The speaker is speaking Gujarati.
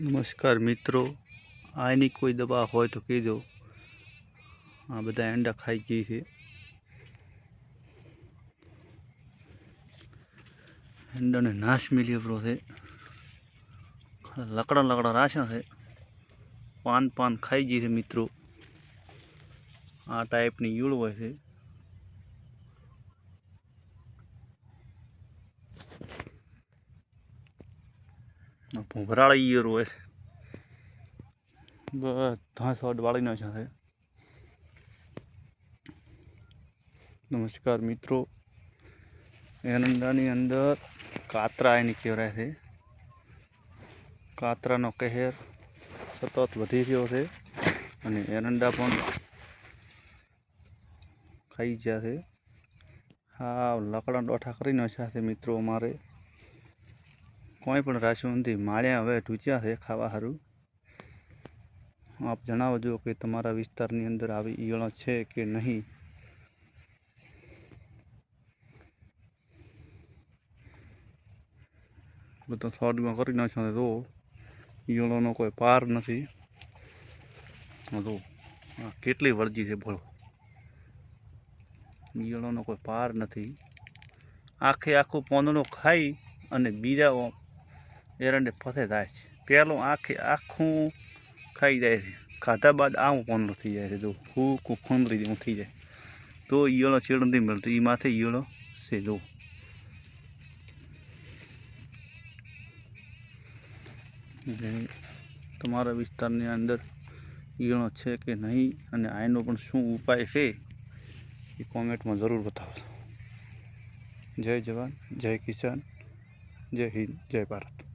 નમસ્કાર મિત્રો. આની કોઈ દવા હોય તો કહેજો. આ બધા એંડા ખાઈ ગઈ છે. એંડાને નાશ મિલી પરો છે. લકડા લકડા રાશા છે. પાન પાન ખાઈ ગઈ છે મિત્રો. આ ટાઈપની ઈયળ હોય છે. ભૂભરાળી ઈયરો હોય બધા શોટ વાળી નાખ્યા છે. નમસ્કાર મિત્રો. એરંડાની અંદર કાતરા એની કહેવાય છે. કાતરાનો કહેર સતત વધી રહ્યો છે અને એરંડા પણ ખાઈ ગયા છે. હા લાકડા ડોઠા કરીને છે મિત્રો અમારે. કોઈ પણ રાશિ નથી માળ્યા હવે ઢૂંચ્યા છે ખાવા સારું આપ જણાવજો કે તમારા વિસ્તારની અંદર આવી ઈયળો છે કે નહીં? બધા શોર્ટમાં કરી નાખ્યો તો ઈયળોનો કોઈ પાર નથી. તો કેટલી વળજી છે બોલો. ઈયળોનો કોઈ પાર નથી. આખે આખું પોંદડું ખાઈ અને બીજા એરંડે ફસે થાય છે પહેલું આખે આખું ખાઈ જાય છે ખાધા બાદ આવું પોંદડું થઈ જાય છે જો હું ફંદરી જેવું થઈ જાય તો ઈયળો છેડ નથી મળતો એ માથે ઈયળો છે જો એટલે તમારા વિસ્તારની અંદર ઈયળો છે કે નહીં અને આનો પણ શું ઉપાય છે એ કોમેન્ટમાં જરૂર બતાવજો જય જવાન જય કિસાન જય હિન્દ જય ભારત